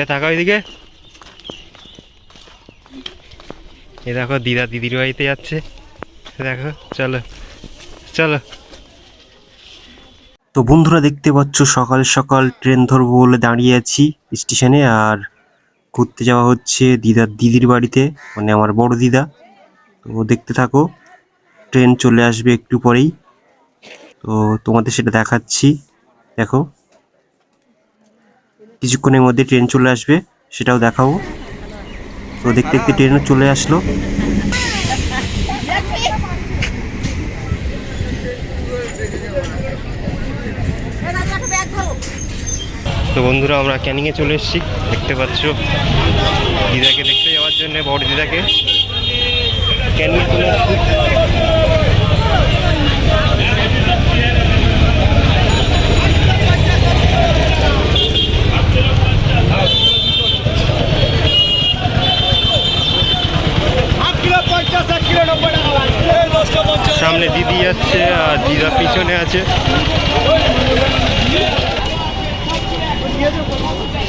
এ তাকাও এদিকে। এ দেখো দিদা দিদির বাড়িতে যাচ্ছে। দেখো, চলো চলো। তো বন্ধুরা দেখতে পাচ্ছ, সকাল সকাল ট্রেন ধরবো বলে দাঁড়িয়ে আছি স্টেশনে আর ঘুরতে যাওয়া হচ্ছে দিদার দিদির বাড়িতে মানে আমার বড় দিদা। তো দেখতে থাকো, ট্রেন চলে আসবে একটু পরেই। তো তোমাদের সেটা দেখাচ্ছি। দেখো। কিছুক্ষণের মধ্যে ট্রেন চলে আসবে, সেটাও দেখাবো। তো দেখতে দেখতে ট্রেনও চলে আসলো। তো বন্ধুরা, আমরা ক্যানিংয়ে চলে এসেছি। দেখতে পাচ্ছ দিদাকে দেখতে যাওয়ার জন্য, বড় দিদাকে। ক্যানিংয়ে চলে এসেছি সামনে দিদি যাচ্ছে, আর দিদা পিছনে আছে।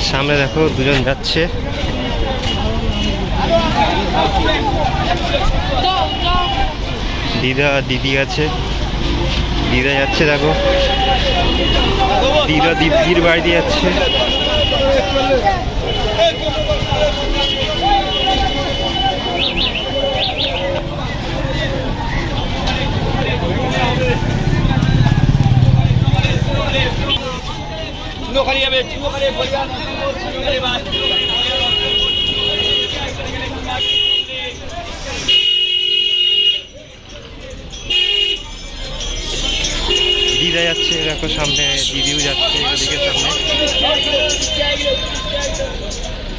সামনে দেখো, দুজন যাচ্ছে। দিদা, দিদি আছে। দিদা যাচ্ছে, দেখো। দিদা, দিদির বাড়িতে যাচ্ছে। বল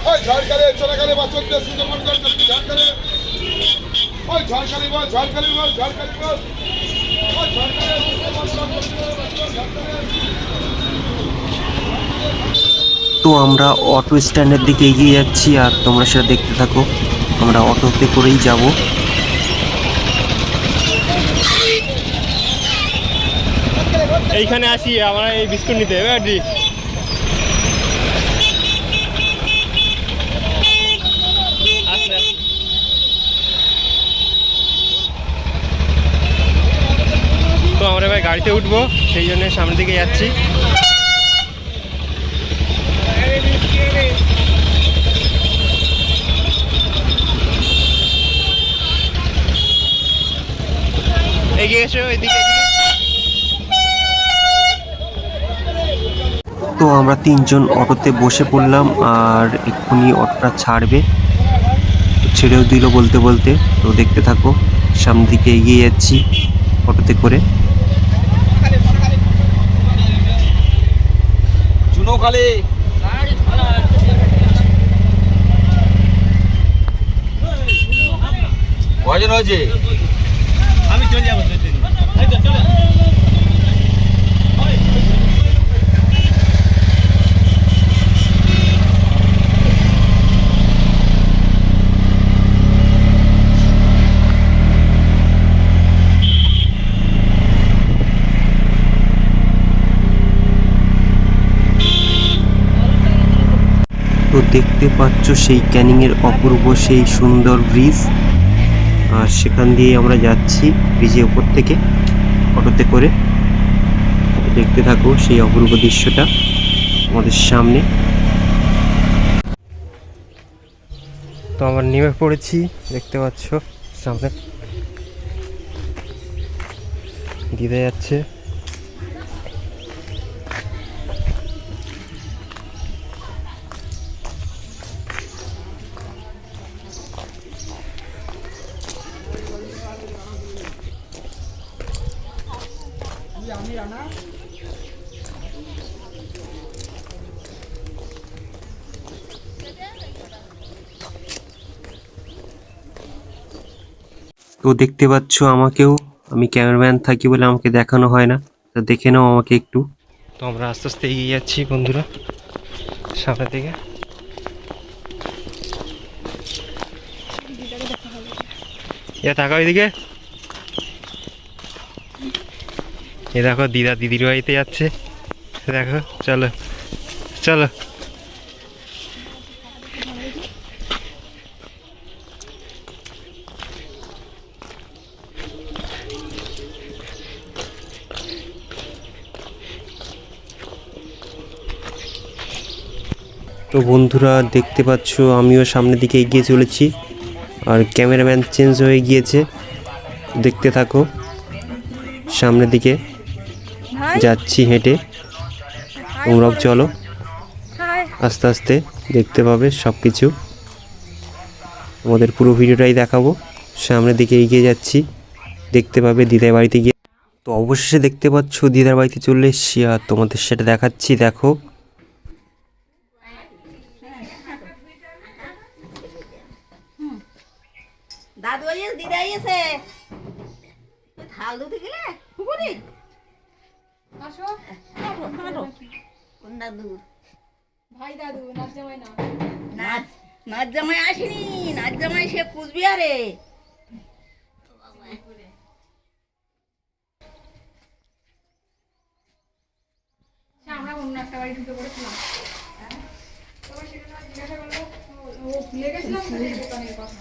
ওই ঝড়খালি সুন্দরবন ঝড়খালি। তো আমরা অটো স্ট্যান্ডের দিকে এগিয়ে যাচ্ছি আর তোমরা সেটা দেখতে থাকো। আমরা অটোতে করেই যাব। এইখানে আসি, আমরা এই বিস্কুট নিতে। ব্যাটারি তো আমরা এবার গাড়িতে উঠবো, সেই জন্য সামনের দিকে যাচ্ছি। এগিয়ে এসো, এদিকে এদিকে তো আমরা তিনজন অটোতে বসে পড়লাম আর এক্ষুনি অটোটা ছাড়বে। ছেড়েও দিল বলতে বলতে। তো দেখতে থাকো সামনের দিকে এগিয়ে যাচ্ছি অটোতে করে। কজন হয়েছে আমি চলে যাব তো দেখতে পাচ্ছ সেই ক্যানিংয়ের অপূর্ব সেই সুন্দর ব্রিজ। আর সেখান দিয়ে আমরা যাচ্ছি ব্রিজের উপর থেকে অটোতে করে। দেখতে থাকো সেই অপূর্ব দৃশ্যটা আমাদের সামনে। তো আমরা নেমে পড়েছি, দেখতে পাচ্ছ সামনে। দিদা যাচ্ছে। তো দেখতে পাচ্ছ আমাকেও? আমি ক্যামেরাম্যান থাকি বলে আমাকে দেখানো হয় না। তো দেখে নাও আমাকে একটু। তো আমরা আস্তে আস্তে এগিয়ে যাচ্ছি বন্ধুরা সামনে থেকে এ তাকাও এদিকে। এ দেখো, দিদা দিদির বাড়িতে যাচ্ছে। দেখো, চলো চলো। তো বন্ধুরা, দেখতে পাচ্ছ, আমিও সামনের দিকে এগিয়ে চলেছি। আর ক্যামেরাম্যান চেঞ্জ হয়ে গিয়েছে। দেখতে থাকো, সামনের দিকে। যাচ্ছি হেঁটে। তোমরাও চলো। আস্তে আস্তে দেখতে পাবে সব কিছু আমাদের পুরো ভিডিওটাই দেখাবো। সামনের দিকে এগিয়ে যাচ্ছি। দেখতে পাবে দিদার বাড়িতে গিয়ে। তো অবশেষে দেখতে পাচ্ছ দিদার বাড়িতে চলে এসছি। আর তোমাদের সেটা দেখাচ্ছি দেখো। দাদু আইস দিদা আইসে থাল ধুতে গেলে? আসো। কোন দাদু? ভাই দাদু নাচ জামাই না নাচ নাচ জামাই আসেনি নাচ জামাই সে কুচবিহারে। আমরা অন্য একটা বাড়ি ঢুকে পড়েছিলাম। তারপর সেখানে জিজ্ঞাসা করল ও- ও ভুলে গেছিলাম দোকানের কথা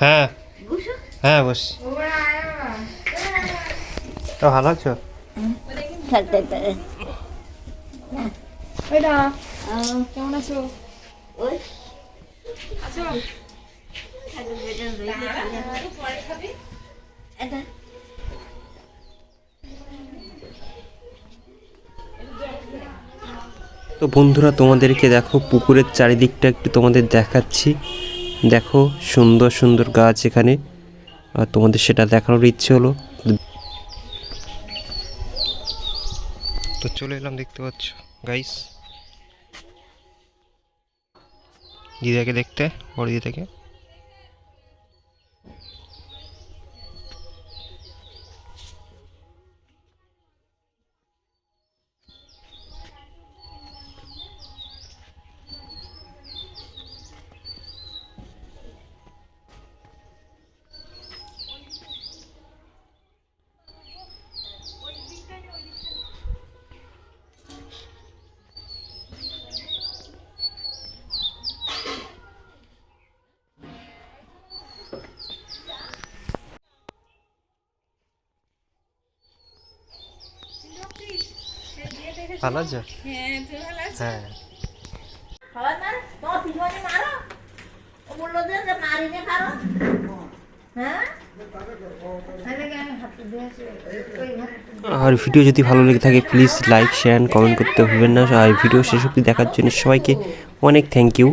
হ্যাঁ? হ্যাঁ বস। তো ভালো আছো কেমন ওই আছো তো বন্ধুরা তোমাদেরকে দেখো পুকুরের চারিদিকটা একটু তোমাদের দেখাচ্ছি। দেখো সুন্দর সুন্দর গাছ এখানে। আর তোমাদের সেটা দেখানোর ইচ্ছে হলো। তো চলে এলাম দেখতে পাচ্ছ? গাইস দিদাকে দেখতে বড় দিদাকে। মারিনে আছো? হ্যাঁ আর ভিডিও যদি ভালো লেগে থাকে প্লিজ লাইক শেয়ার কমেন্ট করতে ভুলবেন না। আর ভিডিও শেষ অব্দি দেখার জন্য সবাইকে অনেক থ্যাংক ইউ